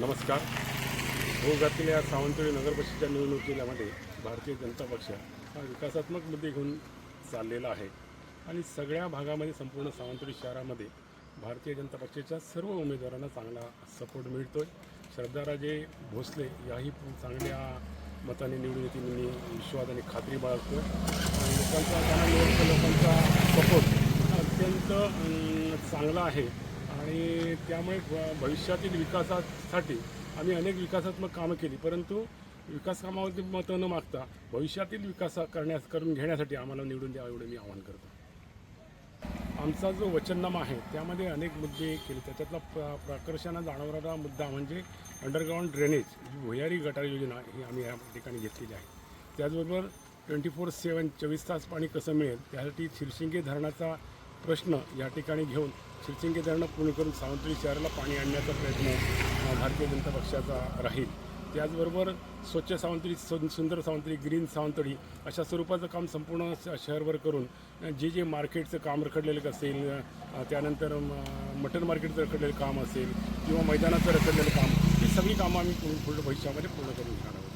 नमस्कार. भोगातील या सावंतवाडी नगर निवडणुकीमध्ये भारतीय जनता पक्ष हा विकासात्मक मुद्दे घेऊन चाललेला आहे. आणि सगळ्या भागामध्ये संपूर्ण सावंतवाडी शहरामध्ये भारतीय जनता पक्षाच्या सर्व उमेदवारांना चांगला सपोर्ट मिळतो आहे श्रद्धाराजे भोसले याही चांगल्या मताने निवडून येतील मी विश्वास आणि खात्री बाळगतो आणि लोकांचा त्यांना लोकांचा सपोर्ट अत्यंत चांगला आहे. आणि त्यामुळे भविष्यातील विकासासाठी आम्ही अनेक विकासात्मक कामं केली. परंतु विकास कामावरती मतं न मागता भविष्यातील विकास करण्यास करून घेण्यासाठी आम्हाला निवडून द्यावं एवढं मी आवाहन करतो. आमचा जो वचननामा आहे त्यामध्ये अनेक मुद्दे केले. त्याच्यातला प्र प्रकर्षानं जाणवणारा मुद्दा म्हणजे अंडरग्राऊंड ड्रेनेज भुयारी गटार योजना ही आम्ही या ठिकाणी घेतलेली आहे. त्याचबरोबर ट्वेंटी फोर सेवन चोवीस तास पाणी कसं मिळेल त्यासाठी शिरशिंगे धरणाचा प्रश्न या ठिकाणी घेऊन शिरशिंगे धरणं पूर्ण करून सावंतवाडी शहराला पाणी आणण्याचा प्रयत्न भारतीय जनता पक्षाचा राहील. त्याचबरोबर स्वच्छ सावंतवाडी सु सुंदर सावंतवाडी ग्रीन सावंतवाडी अशा स्वरूपाचं काम संपूर्ण श- शहरभर करून जे जे मार्केटचं काम रखडलेलं असेल त्यानंतर मटन मार्केटचं रखडलेलं काम असेल किंवा मैदानाचं रखडलेलं काम ही सगळी कामं आम्ही पूर्ण पुढे भविष्यामध्ये पूर्ण करून घेणार आहोत.